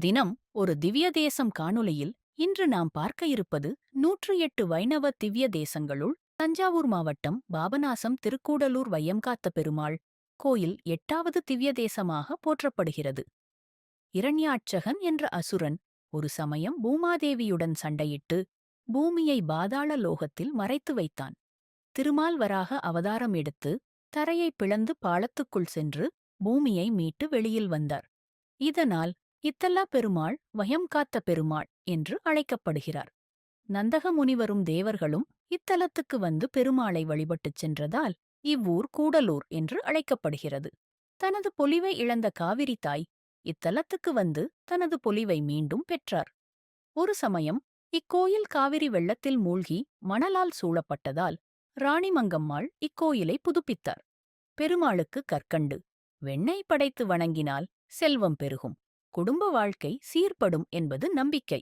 தினம் ஒரு திவ்ய தேசம் காணொலியில் இன்று நாம் பார்க்க இருப்பது நூற்று எட்டு வைணவ திவ்ய தேசங்களுள் தஞ்சாவூர் மாவட்டம் பாபநாசம் திருக்கூடலூர் வையம்காத்த பெருமாள் கோயில் எட்டாவது திவ்ய தேசமாக போற்றப்படுகிறது. இரண்யாட்சகன் என்ற அசுரன் ஒரு சமயம் பூமாதேவியுடன் சண்டையிட்டு பூமியை பாதாள லோகத்தில் மறைத்து வைத்தான். திருமால் வராக அவதாரம் எடுத்து தரையை பிளந்து பாலத்துக்குள் சென்று பூமியை மீட்டு வெளியில் வந்தார். இதனால் இத்தல்லா பெருமாள் வயம் காத்த பெருமாள் என்று அழைக்கப்படுகிறார். நந்தக முனிவரும் தேவர்களும் இத்தலத்துக்கு வந்து பெருமாளை வழிபட்டுச் சென்றதால் இவ்வூர் கூடலூர் என்று அழைக்கப்படுகிறது. தனது பொலிவை இழந்த காவிரி தாய் இத்தலத்துக்கு வந்து தனது பொலிவை மீண்டும் பெற்றார். ஒரு சமயம் இக்கோயில் காவிரி வெள்ளத்தில் மூழ்கி மணலால் சூழப்பட்டதால் ராணிமங்கம்மாள் இக்கோயிலை புதுப்பித்தார். பெருமாளுக்கு கற்கண்டு வெண்ணெய் படைத்து வணங்கினால் செல்வம் பெருகும். குடும்ப வாழ்க்கை சீர்படும் என்பது நம்பிக்கை.